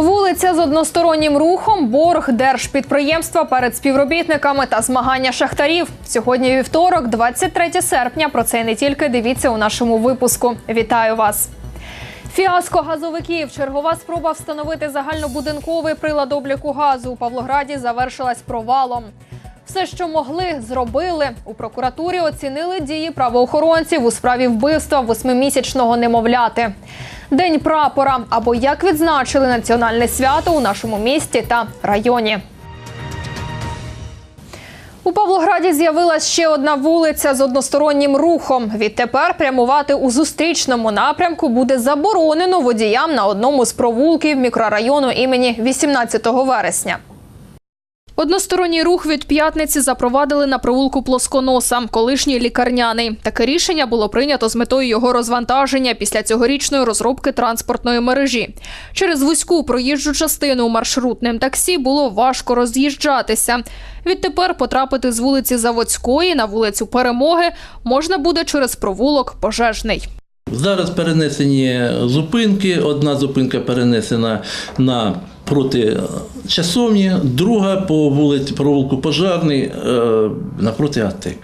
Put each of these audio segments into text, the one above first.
Вулиця з одностороннім рухом, борг держпідприємства перед співробітниками та змагання шахтарів. Сьогодні вівторок, 23 серпня. Про це не тільки дивіться у нашому випуску. Вітаю вас. Фіаско газовиків. Чергова спроба встановити загальнобудинковий прилад обліку газу у Павлограді завершилась провалом. Все, що могли, зробили. У прокуратурі оцінили дії правоохоронців у справі вбивства восьмимісячного немовляти. День прапора або як відзначили національне свято у нашому місті та районі. У Павлограді з'явилась ще одна вулиця з одностороннім рухом. Відтепер прямувати у зустрічному напрямку буде заборонено водіям на одному з провулків мікрорайону імені 18 вересня. Односторонній рух від п'ятниці запровадили на провулку Плосконоса, колишній лікарняний. Таке рішення було прийнято з метою його розвантаження після цьогорічної розробки транспортної мережі. Через вузьку проїжджу частину маршрутним таксі було важко роз'їжджатися. Відтепер потрапити з вулиці Заводської на вулицю Перемоги можна буде через провулок Пожежний. Зараз перенесені зупинки. Одна зупинка перенесена на проти часовні, друга по вулиці провулку Пожарний е, напроти АТЕК.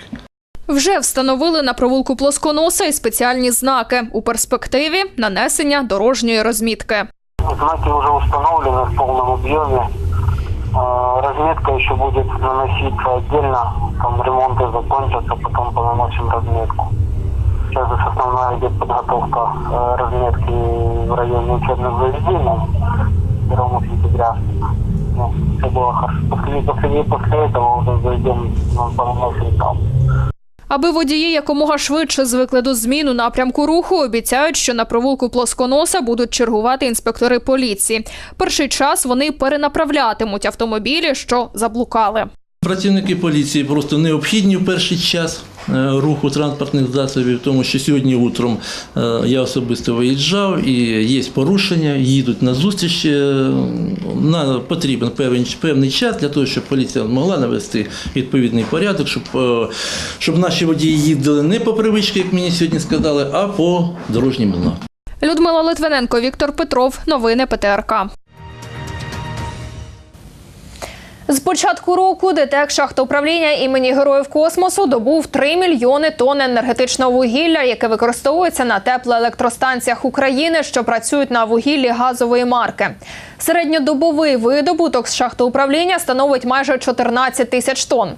Вже встановили на провулку Плосконоса і спеціальні знаки у перспективі нанесення дорожньої розмітки. Знаки уже установлены в полном объеме. Э, Разметка еще будет наноситься отдельно. Там ремонты закончатся, потом понаносим разметку. Сейчас основная идет подготовка э, разметки в районе учебных заведений 1 сентября. Ну, все было хорошо. После, после, после этого уже зайдем, ну, понаносим там. Аби водії якомога швидше звикли до змін у напрямку руху, обіцяють, що на провулку Плосконоса будуть чергувати інспектори поліції. Перший час вони перенаправлятимуть автомобілі, що заблукали. Працівники поліції просто необхідні в перший час руху транспортних засобів, тому що сьогодні утром е, я особисто виїжджав і є порушення, їдуть на зустріч. е, На потрібен певний, певний час для того, щоб поліція могла навести відповідний порядок, щоб, е, щоб наші водії їздили не по привичці, як мені сьогодні сказали, а по дорожнім знакам. Людмила Литвиненко, Віктор Петров. Новини ПТРК. З початку року ДТЕК шахтоуправління імені Героїв Космосу добув 3 мільйони тонн енергетичного вугілля, яке використовується на теплоелектростанціях України, що працюють на вугіллі газової марки. Середньодобовий видобуток з шахтоуправління становить майже 14 тисяч тонн.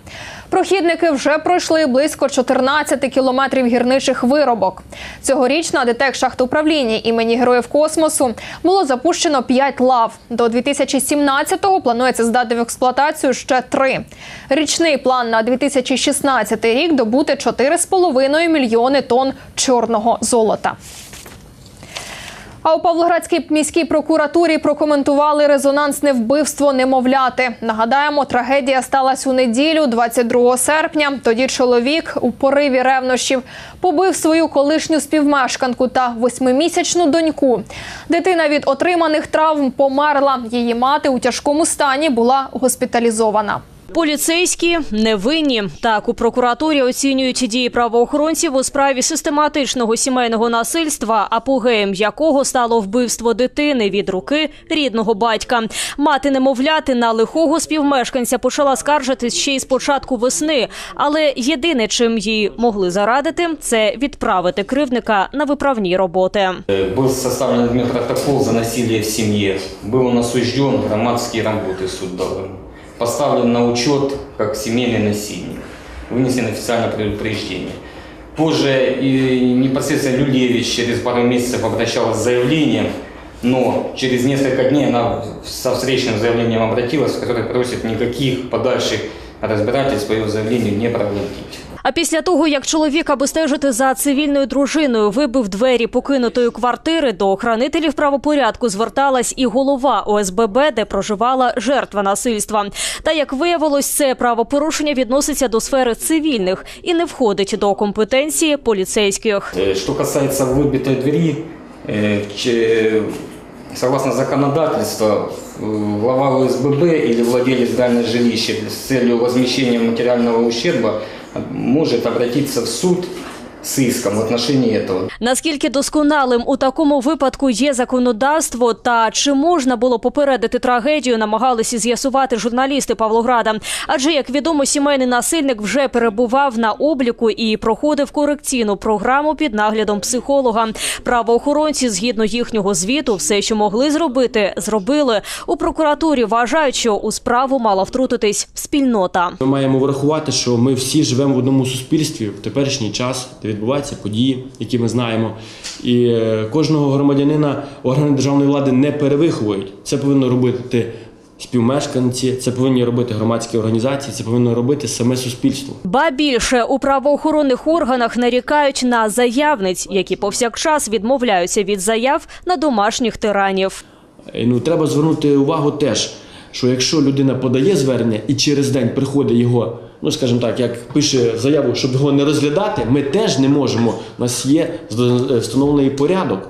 Прохідники вже пройшли близько 14 кілометрів гірничих виробок. Цьогоріч на ДТЕК шахтоуправління імені Героїв Космосу було запущено 5 лав. До 2017-го планується здати в експлуатацію ще три. Річний план на 2016 рік добути 4,5 мільйони тонн чорного золота. А у Павлоградській міській прокуратурі прокоментували резонансне вбивство немовляти. Нагадаємо, трагедія сталася у неділю, 22 серпня. Тоді чоловік у пориві ревнощів побив свою колишню співмешканку та восьмимісячну доньку. Дитина від отриманих травм померла. Її мати у тяжкому стані була госпіталізована. Поліцейські невинні. Так у прокуратурі оцінюють дії правоохоронців у справі систематичного сімейного насильства, апогеєм якого стало вбивство дитини від руки рідного батька. Мати немовляти на лихого співмешканця почала скаржитись ще й з початку весни. Але єдине, чим їй могли зарадити, це відправити кривника на виправні роботи. Был составлен админпротокол за насилие в семье. Был он осужден, громадские работы суд дал ему. Поставлен на учет как семейный насильник. Вынесено официальное предупреждение. Позже и непосредственно Люлевич через пару месяцев обращалась с заявлением, но через несколько дней она со встречным заявлением обратилась, в которой просит никаких подальших разбирательств по ее заявлению не проводить. А після того, як чоловік, аби стежити за цивільною дружиною, вибив двері покинутої квартири, до охранителів правопорядку зверталась і голова ОСББ, де проживала жертва насильства. Та як виявилось, це правопорушення відноситься до сфери цивільних і не входить до компетенції поліцейських. Э, Что касается выбитой двери, э, че- согласно законодательству, э, глава ОСББ или владелец дальнего жилища с целью возмещения материального ущерба может обратиться в суд с иском в отношении этого. Наскільки досконалим у такому випадку є законодавство, та чи можна було попередити трагедію, намагалися з'ясувати журналісти Павлограда. Адже, як відомо, сімейний насильник вже перебував на обліку і проходив корекційну програму під наглядом психолога. Правоохоронці, згідно їхнього звіту, все, що могли зробити, зробили. У прокуратурі вважають, що у справу мала втрутитись спільнота. Ми маємо врахувати, що ми всі живемо в одному суспільстві в теперішній час, відбуваються події, які ми знаємо. І е, кожного громадянина органи державної влади не перевиховують. Це повинно робити співмешканці, це повинні робити громадські організації, це повинно робити саме суспільство. Ба більше у правоохоронних органах нарікають на заявниць, які повсякчас відмовляються від заяв на домашніх тиранів. І, Ну, треба звернути увагу теж, що якщо людина подає звернення і через день приходить його, ну скажімо так, як пише заяву, щоб його не розглядати, ми теж не можемо. У нас є з- встановлений порядок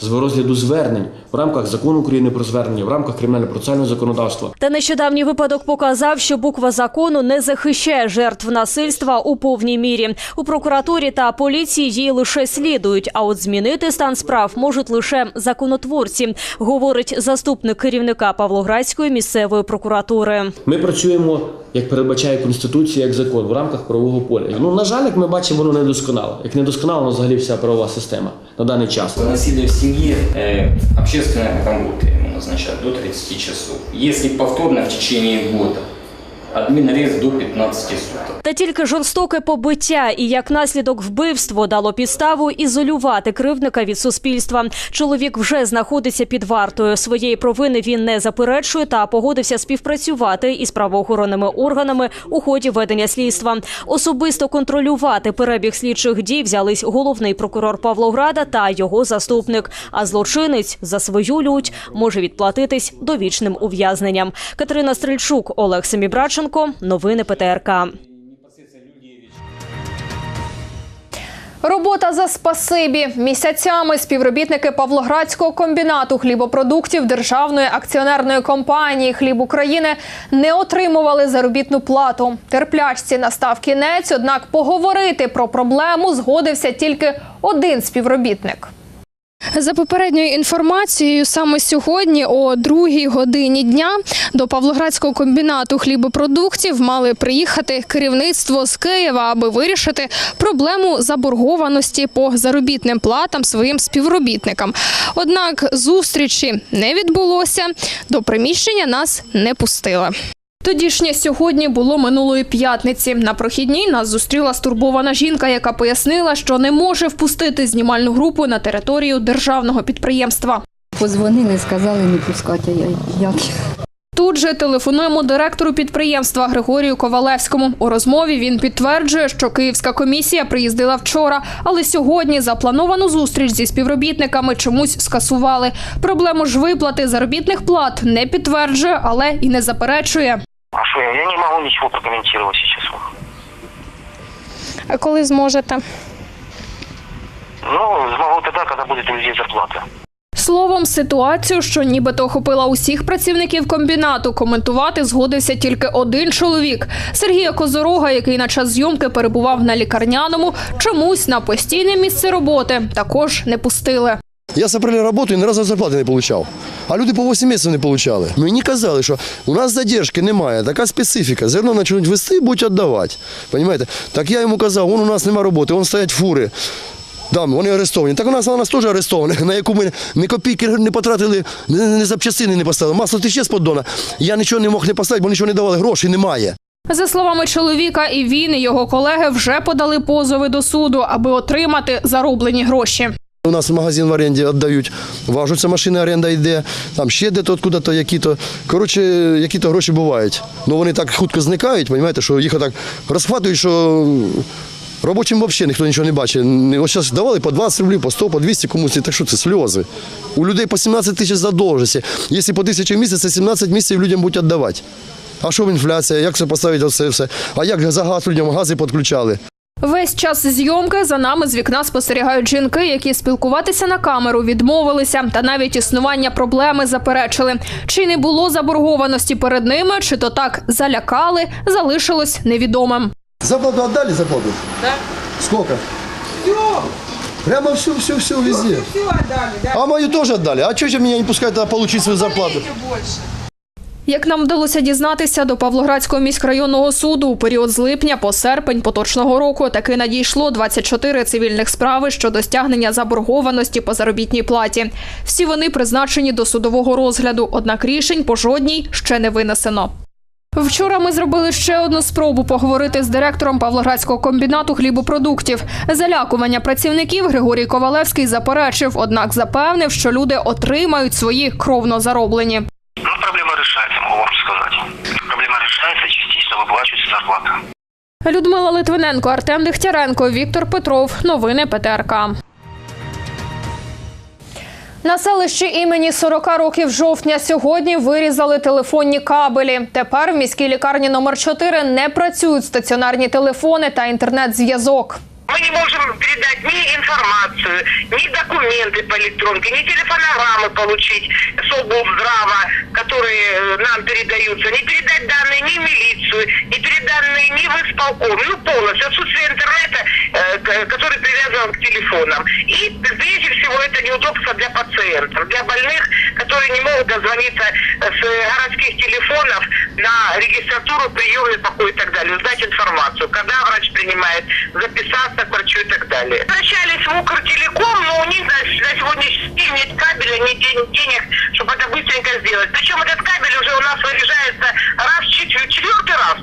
з розгляду звернень в рамках закону України про звернення, в рамках кримінально-процесуального законодавства. Та нещодавній випадок показав, що буква закону не захищає жертв насильства у повній мірі. У прокуратурі та поліції її лише слідують. А от змінити стан справ можуть лише законотворці, говорить заступник керівника Павлоградської місцевої прокуратури. Ми працюємо, як передбачає Конституція, як закон в рамках правового поля. Ну, на жаль, як ми бачимо, воно недосконало. Як недосконала взагалі вся правова система на даний час. Насилие в семье э, общественная работы ему назначают до 30 часов. Если повторно в течение года, админ арест до 15 суток. Та тільки жорстоке побиття і як наслідок вбивство дало підставу ізолювати кривдника від суспільства. Чоловік вже знаходиться під вартою. Своєї провини він не заперечує та погодився співпрацювати із правоохоронними органами у ході ведення слідства. Особисто контролювати перебіг слідчих дій взялись головний прокурор Павлограда та його заступник. А злочинець за свою лють може відплатитись довічним ув'язненням. Катерина Стрельчук, Олег Семібраченко. Новини ПТРК. Робота за спасибі місяцями співробітники Павлоградського комбінату хлібопродуктів державної акціонерної компанії Хліб України не отримували заробітну плату. Терплячці настав кінець, однак поговорити про проблему згодився тільки один співробітник. За попередньою інформацією, саме сьогодні, о другій годині дня, до Павлоградського комбінату хлібопродуктів мали приїхати керівництво з Києва, аби вирішити проблему заборгованості по заробітним платам своїм співробітникам. Однак зустрічі не відбулося. До приміщення нас не пустили. Тодішнє сьогодні було минулої п'ятниці. На прохідній нас зустріла стурбована жінка, яка пояснила, що не може впустити знімальну групу на територію державного підприємства. Позвонили, сказали не пускати, а я як. Тут же телефонуємо директору підприємства Григорію Ковалевському. У розмові він підтверджує, що київська комісія приїздила вчора, але сьогодні заплановану зустріч зі співробітниками чомусь скасували. Проблему ж виплати заробітних плат не підтверджує, але і не заперечує. А что, я не могу ничего прокомментировать сейчас. А коли зможете? Ну, смогу тогда, когда будет у людей зарплата. Словом, ситуацію, що нібито охопила усіх працівників комбінату, коментувати згодився тільки один чоловік Сергія Козорога, який на час зйомки перебував на лікарняному, чомусь на постійне місце роботи також не пустили. Я з апреля працюю ні разу зарплати не отримав. А люди по 8 місяців не отримали. Мені казали, що у нас задержки немає, така специфіка. Зерно почнуть вести, будуть віддавати. Понимаєте? Так я йому казав, вон у нас немає роботи, вон стоять фури. Да, вони арестовані. Так у нас у нас теж арестовані, на яку ми ні копійки не потратили, ні запчастини не поставили. Масло тече з поддона. Я нічого не мог не поставити, бо нічого не давали, грошей немає. За словами чоловіка, і він, і його колеги вже подали позови до суду, аби отримати зароблені гроші. У нас магазин в оренді віддають, важуться машини, оренда йде, там ще де-то откуда-то які-то. Коротше, які-то гроші бувають. Ну вони так хутко зникають, розумієте, що їх так розхватують, що робочим взагалі ніхто нічого не бачить. Ось зараз давали по 20 рублів, по 100, по 200 комусь, так що це сльози. У людей по 17 тисяч задовженості. Якщо по тисячі в місяць, це 17 місяців людям будуть віддавати. А що інфляція, як це поставити оце все? А як за газ людям гази підключали? Весь час зйомки за нами з вікна спостерігають жінки, які спілкуватися на камеру відмовилися, та навіть існування проблеми заперечили. Чи не було заборгованості перед ними, чи то так залякали, залишилось невідомим. Зарплату отдали зарплату? Да. Сколько? Прямо все, все, все везде. А мою тоже отдали. А что же меня не пускают тогда получить свою зарплату? Як нам вдалося дізнатися, до Павлоградського міськрайонного суду у період з липня по серпень поточного року таки надійшло 24 цивільних справи щодо стягнення заборгованості по заробітній платі. Всі вони призначені до судового розгляду, однак рішень по жодній ще не винесено. Вчора ми зробили ще одну спробу поговорити з директором Павлоградського комбінату хлібопродуктів. Залякування працівників Григорій Ковалевський заперечив, однак запевнив, що люди отримають свої кровно зароблені. Людмила Литвиненко, Артем Дегтяренко, Віктор Петров. Новини ПТРК. На селищі імені 40 років жовтня сьогодні вирізали телефонні кабелі. Тепер в міській лікарні номер 4 не працюють стаціонарні телефони та інтернет-зв'язок. Мы не можем передать ни информацию, ни документы по электронке, ни телефонограммы получить с облздрава, которые э, нам передаются, не передать данные ни в милицию, не передать данные ни в исполком. Ну, полностью. Отсутствие интернета, э, который привязан к телефонам. И прежде всего это неудобство для пациентов, для больных, которые не могут дозвониться э, с городских телефонов на регистратуру, приемный покой и так далее, узнать информацию, когда врач принимает, записаться к врачу и так далее. Обращались в Укртелеком, но у них на, на сегодняшний день нет кабеля, нет ден- денег, чтобы это быстренько сделать. Причем этот кабель уже у нас выряжается раз в четвер- четвертый раз.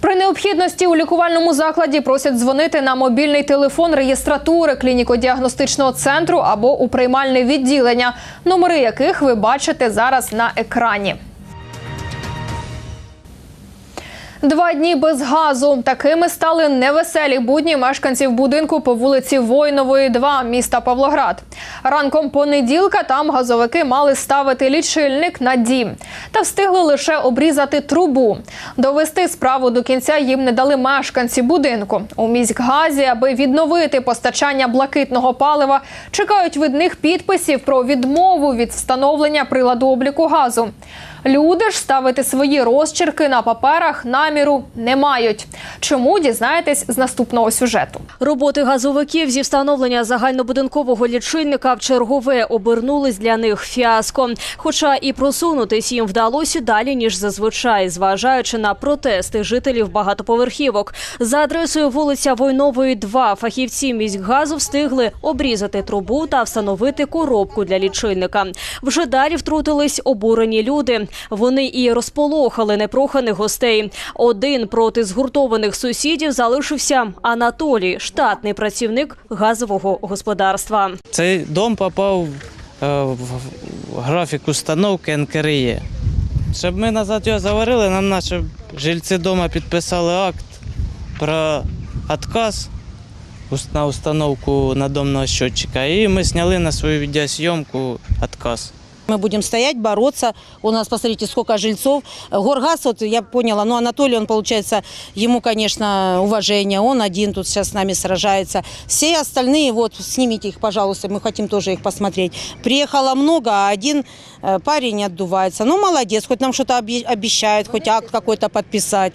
При необхідності у лікувальному закладі просять дзвонити на мобільний телефон реєстратури клініко-діагностичного центру або у приймальне відділення, номери яких ви бачите зараз на екрані. Два дні без газу. Такими стали невеселі будні мешканців будинку по вулиці Войнової, 2 міста Павлоград. Ранком понеділка там газовики мали ставити лічильник на дім та встигли лише обрізати трубу. Довести справу до кінця їм не дали мешканці будинку. У міськгазі, аби відновити постачання блакитного палива, чекають від них підписів про відмову від встановлення приладу обліку газу. Люди ж ставити свої розчерки на паперах наміру не мають. Чому дізнаєтесь з наступного сюжету? Роботи газовиків зі встановлення загальнобудинкового лічильника в чергове обернулись для них фіаско. Хоча і просунутись їм вдалося далі ніж зазвичай, зважаючи на протести жителів багатоповерхівок. За адресою вулиця Войнової, 2 фахівці міськгазу встигли обрізати трубу та встановити коробку для лічильника. Вже далі втрутились обурені люди. Вони і розполохали непроханих гостей. Один проти згуртованих сусідів залишився Анатолій, штатний працівник газового господарства. Цей дом попав е, в графік установки НКРЄ. Щоб ми назад його заварили, нам наші жильці дома підписали акт про відказ на установку надомного счетчика. І ми зняли на свою відеозйомку відказ. Мы будем стоять, бороться. У нас, посмотрите, сколько жильцов. Горгаз, вот я поняла, но Анатолий, он, получается, ему, конечно, уважение. Он один тут сейчас с нами сражается. Все остальные, вот, снимите их, пожалуйста, мы хотим тоже их посмотреть. Приехало много, а один э, парень отдувается. Ну, молодец, хоть нам что-то обе- обещает, хоть акт какой-то подписать.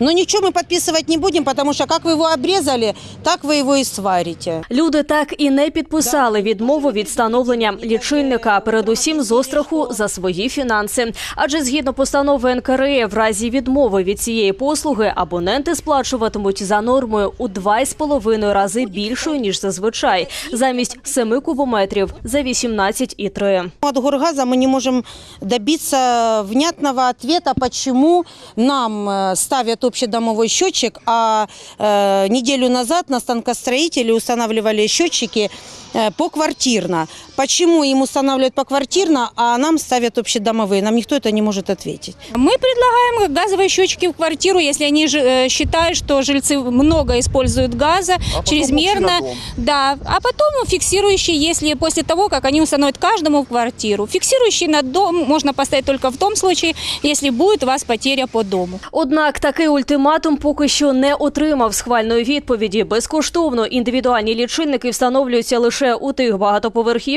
Но ничего мы подписывать не будем, потому что как вы его обрезали, так вы его и сварите. Люди так і не підписали відмову від встановлення лічильника, передусім з остраху за свої фінанси. Адже згідно постанови НКРЕ, в разі відмови від цієї послуги абоненти сплачуватимуть за нормою у 2,5 рази більшою ніж зазвичай, замість 7 кубометрів за 18,3. От Горгаза мы не можем добиться внятного ответа, почему нам э, ставят общедомовой счетчик, а э, неделю назад на станкостроителе устанавливали счетчики э, поквартирно. Почему им устанавливают поквартирно, а нам ставят общедомовые? Нам никто это не может ответить. Мы предлагаем газовые счетчики в квартиру, если они жи- э, считают, что жильцы много используют газа, чрезмерно. Да, а потом фиксирующий, если после того, как они установят каждому в квартиру. Фиксирующий на дом можно поставить только в том случае, если будет у вас потеря по дому. Однак такий ультиматум поки що не отримав схвальної відповіді. Безкоштовно індивідуальні лічильники встановлюються лише у тих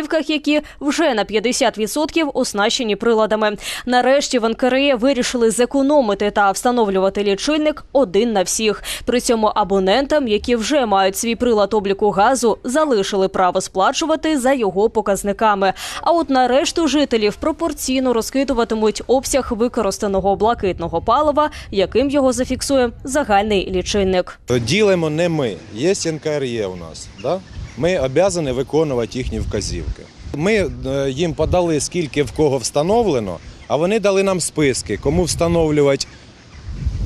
багатоповерхівках, які вже на 50% оснащені приладами. Нарешті в НКРЕ вирішили зекономити та встановлювати лічильник один на всіх. При цьому абонентам, які вже мають свій прилад обліку газу, залишили право сплачувати за його показниками. А от на решту жителів пропорційно розкидуватимуть обсяг використаного блакитного палива, яким його зафіксує загальний лічильник. Ділимо не ми, є НКРЄ у нас. Да? Ми обязані виконувати їхні вказівки. Ми е, їм подали, скільки в кого встановлено, а вони дали нам списки, кому встановлювати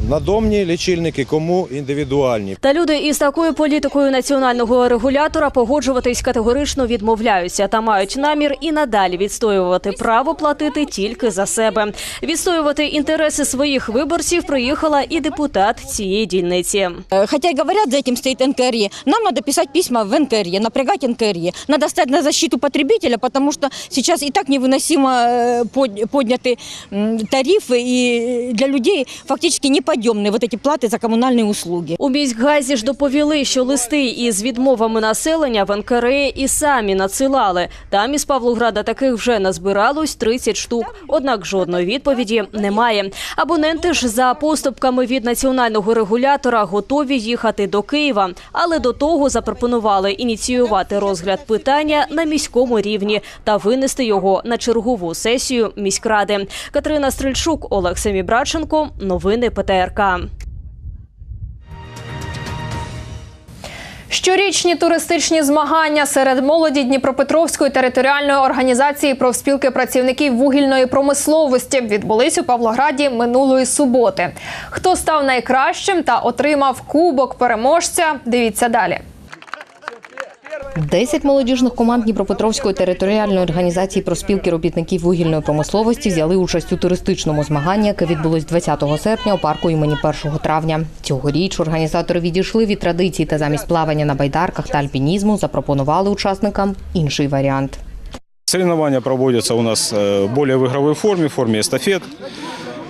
надомні лічильники, кому індивідуальні. Та люди із такою політикою національного регулятора погоджуватись категорично відмовляються та мають намір і надалі відстоювати право платити тільки за себе. Відстоювати інтереси своїх виборців приїхала і депутат цієї дільниці. Э, Хотя и говорят, за этим стоит НКРЕ. Нам надо писать письма в НКРЕ, напрягать НКРЕ. Надо стать на защиту потребителя, потому что сейчас и так невыносимо э, под- подняты м, тарифы, и для людей фактически неподъемные вот эти платы за коммунальные услуги. У міськгазі ж доповіли, що листи із відмовами населення в НКРЕ і самі надсилали. Там із Павлограда таких вже назбиралось 30 штук. Однак жодної відповіді немає. Абоненти ж за поступками від національного регулятора готові їхати до Києва, але до того запропонували ініціювати розгляд питання на міському рівні та винести його на чергову сесію міськради. Катерина Стрельчук, Олег Семібраченко. Новини ПТРК. Щорічні туристичні змагання серед молоді Дніпропетровської територіальної організації профспілки працівників вугільної промисловості відбулись у Павлограді минулої суботи. Хто став найкращим та отримав кубок переможця? Дивіться далі. Десять молодіжних команд Дніпропетровської територіальної організації проспілки робітників вугільної промисловості взяли участь у туристичному змаганні, яке відбулось 20 серпня у парку імені 1 травня. Цьогоріч організатори відійшли від традицій та замість плавання на байдарках та альпінізму запропонували учасникам інший варіант. Соревнования проводятся у нас э, более в игровой форме, в форме эстафет,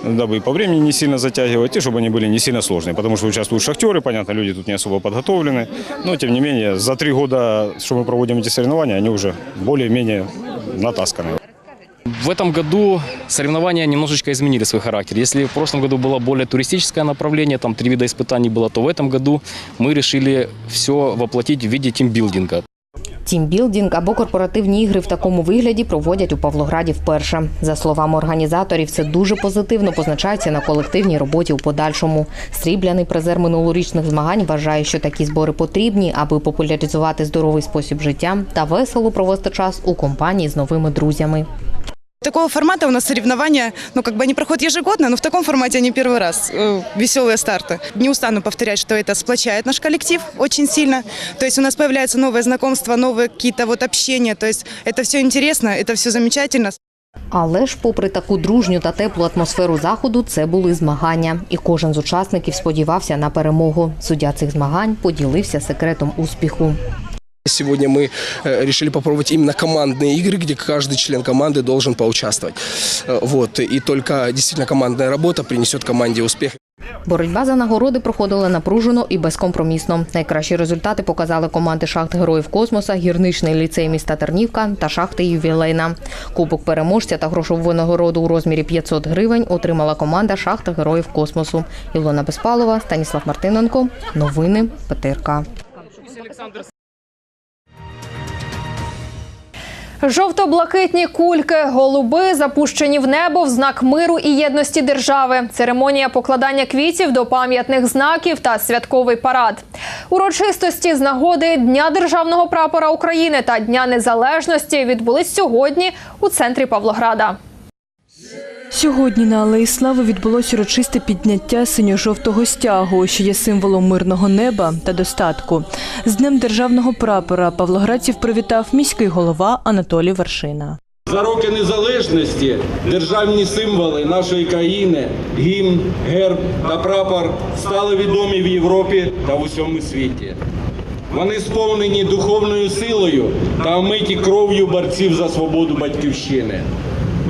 дабы по времени не сильно затягивать, и чтобы они были не сильно сложные. Потому что участвуют шахтеры, понятно, люди тут не особо подготовлены. Но, тем не менее, за три года, что мы проводим эти соревнования, они уже более-менее натасканы. В этом году соревнования немножечко изменили свой характер. Если в прошлом году было более туристическое направление, там три вида испытаний было, то в этом году мы решили все воплотить в виде тимбилдинга. Тімбілдинг або корпоративні ігри в такому вигляді проводять у Павлограді вперше. За словами організаторів, це дуже позитивно позначається на колективній роботі у подальшому. Срібляний призер минулорічних змагань вважає, що такі збори потрібні, аби популяризувати здоровий спосіб життя та весело провести час у компанії з новими друзями. Такого формата у нас соревнования, ну, как бы они проходят ежегодно, но в таком формате они первый раз. Э, Веселые старты. Не устану повторять, что это сплочает наш коллектив очень сильно. То есть у нас появляются новые знакомства, новые какие-то вот общения. То есть это все интересно, это все замечательно. Але ж, попри таку дружню та теплу атмосферу заходу, це були змагання, і кожен з учасників сподівався на перемогу. Суддя цих змагань поділився секретом успіху. Сегодня мы э, решили попробовать именно командные игры, где каждый член команды должен поучаствовать. Э, Вот. И только действительно командная работа принесет команде успех. Боротьба за нагороди проходила напружено і безкомпромісно. Найкращі результати показали команди шахт Героїв Космоса, гірничний ліцей міста Тернівка та шахти Ювілейна. Кубок переможця та грошову винагороду у розмірі 500 гривень отримала команда шахта Героїв Космосу. Ілона Безпалова, Станіслав Мартиненко. Новини ПТРК. Жовто-блакитні кульки, голуби запущені в небо в знак миру і єдності держави. Церемонія покладання квітів до пам'ятних знаків та святковий парад. Урочистості з нагоди Дня державного прапора України та Дня Незалежності відбулись сьогодні у центрі Павлограда. Сьогодні на Алеї Слави відбулося урочисте підняття синьо-жовтого стягу, що є символом мирного неба та достатку. З Днем державного прапора павлоградців привітав міський голова Анатолій Вершина. За роки незалежності державні символи нашої країни, гімн, герб та прапор стали відомі в Європі та в усьому світі. Вони сповнені духовною силою та омиті кров'ю борців за свободу батьківщини.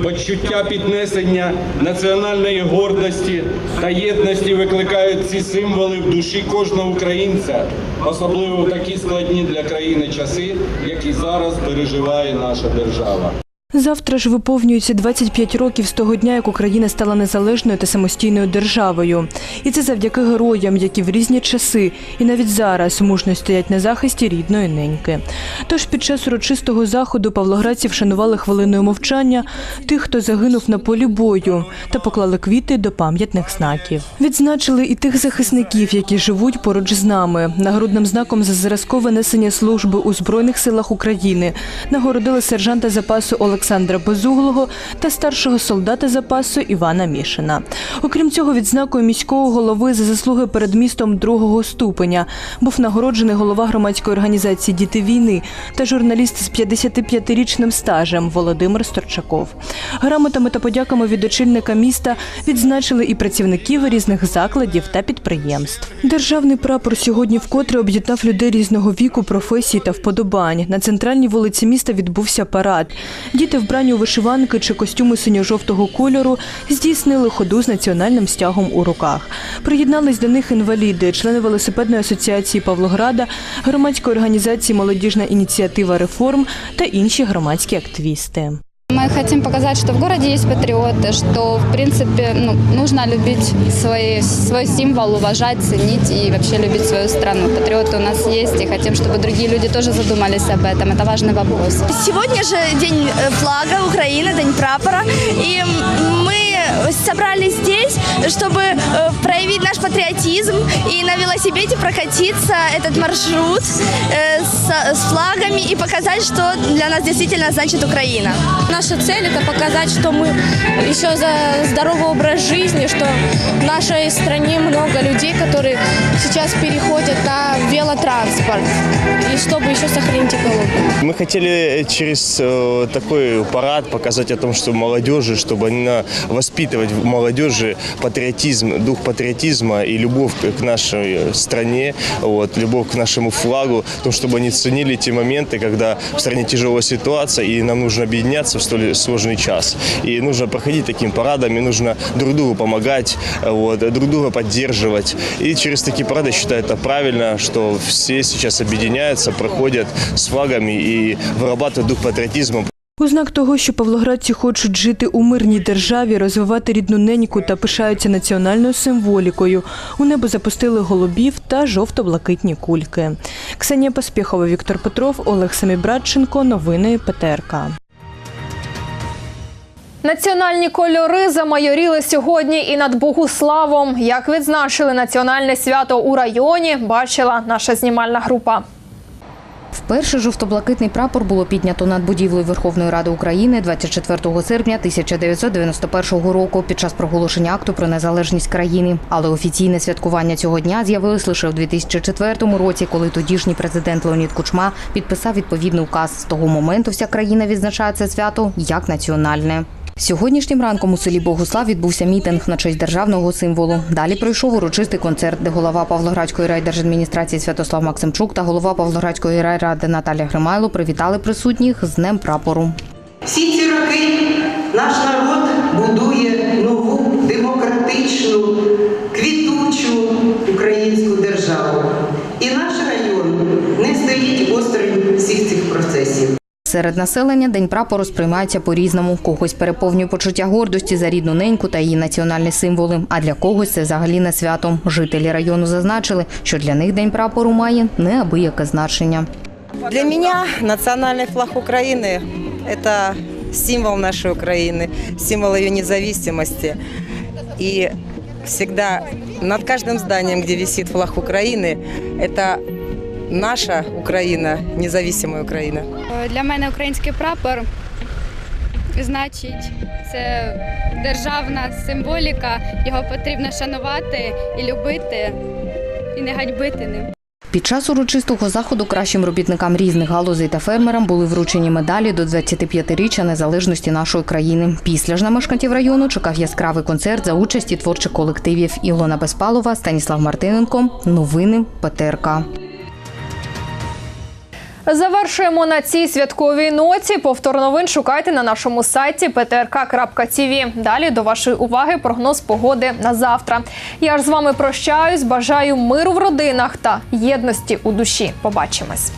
Почуття піднесення національної гордості та єдності викликають ці символи в душі кожного українця, особливо в такі складні для країни часи, які зараз переживає наша держава. Завтра ж виповнюється 25 років з того дня, як Україна стала незалежною та самостійною державою. І це завдяки героям, які в різні часи і навіть зараз мужньо стоять на захисті рідної неньки. Тож під час урочистого заходу павлоградці вшанували хвилиною мовчання тих, хто загинув на полі бою, та поклали квіти до пам'ятних знаків. Відзначили і тих захисників, які живуть поруч з нами. Нагрудним знаком за зразкове несення служби у Збройних силах України нагородили сержанта запасу Олександра Безуглого та старшого солдата запасу Івана Мішина. Окрім цього, відзнакою міського голови за заслуги перед містом другого ступеня був нагороджений голова громадської організації Діти війни та журналіст з 55-річним стажем Володимир Сторчаков. Грамотами та подяками від очільника міста відзначили і працівників різних закладів та підприємств. Державний прапор сьогодні вкотре об'єднав людей різного віку, професій та вподобань. На центральній вулиці міста відбувся парад. Діти, вбрані у вишиванки чи костюми синьо-жовтого кольору, здійснили ходу з національним стягом у руках. Приєднались до них інваліди, члени велосипедної асоціації Павлограда, громадської організації Молодіжна ініціатива реформ та інші громадські активісти. Мы хотим показать, что в городе есть патриоты, что, в принципе, ну, нужно любить свои, свой символ, уважать, ценить и вообще любить свою страну. Патриоты у нас есть, и хотим, чтобы другие люди тоже задумались об этом. Это важный вопрос. Сегодня же день э, флага Украины, день прапора, и мы собрались здесь, чтобы э, проявить наш патриотизм и на велосипеде прокатиться этот маршрут э, с, с флагами и показать, что для нас действительно значит Украина. Наша цель – это показать, что мы еще за здоровый образ жизни, что в нашей стране много людей, которые сейчас переходят на велотранспорт, и чтобы еще сохранить экологию. Мы хотели через э, такой парад показать о том, что молодежи, чтобы они на- воспитывать в молодежи патриотизм, дух патриотизма и любовь к нашей стране, вот, любовь к нашему флагу, то, чтобы они ценили те моменты, когда в стране тяжелая ситуация и нам нужно объединяться в столь сложный час. И нужно проходить таким парадом, и нужно друг другу помогать, вот, друг друга поддерживать. И через такие парады, я считаю, это правильно, что все сейчас объединяются, проходят с флагами и вырабатывают дух патриотизма. У знак того, що павлоградці хочуть жити у мирній державі, розвивати рідну неньку та пишаються національною символікою, у небо запустили голубів та жовто-блакитні кульки. Ксенія Поспєхова, Віктор Петров, Олег Самібратченко. Новини ПТРК. Національні кольори замайоріли сьогодні і над Богуславом. Як відзначили національне свято у районі, бачила наша знімальна група. Вперше жовто-блакитний прапор було піднято над будівлею Верховної Ради України 24 серпня 1991 року під час проголошення акту про незалежність країни. Але офіційне святкування цього дня з'явилось лише у 2004 році, коли тодішній президент Леонід Кучма підписав відповідний указ. З того моменту вся країна відзначає це свято як національне. Сьогоднішнім ранком у селі Богуслав відбувся мітинг на честь державного символу. Далі пройшов урочистий концерт, де голова Павлоградської райдержадміністрації Святослав Максимчук та голова Павлоградської райради Наталя Гримайло привітали присутніх з Днем прапору. Всі ці роки наш народ будує нову демократичну, квітучу українську державу. І наш район не стоїть осторонь всіх цих процесів. Серед населення День прапору сприймається по-різному. Когось переповнює почуття гордості за рідну неньку та її національні символи. А для когось це взагалі не свято. Жителі району зазначили, що для них День прапору має неабияке значення. Для меня национальный флаг Украины – это символ нашей Украины, символ ее независимости. И всегда над каждым зданием, где висит флаг Украины, это наша Украина, независимая Украина. Для мене український прапор значить це державна символіка. Його потрібно шанувати і любити, і не ганьбити ним. Під час урочистого заходу кращим робітникам різних галузей та фермерам були вручені медалі до 25-річчя незалежності нашої країни. Після ж на мешканців району чекав яскравий концерт за участі творчих колективів Ілона Безпалова, Станіслав Мартиненко. Новини ПТРК. Завершуємо на цій святковій ноті. Повтор новин шукайте на нашому сайті ptrk.tv. Далі до вашої уваги прогноз погоди на завтра. Я ж з вами прощаюсь. Бажаю миру в родинах та єдності у душі. Побачимось.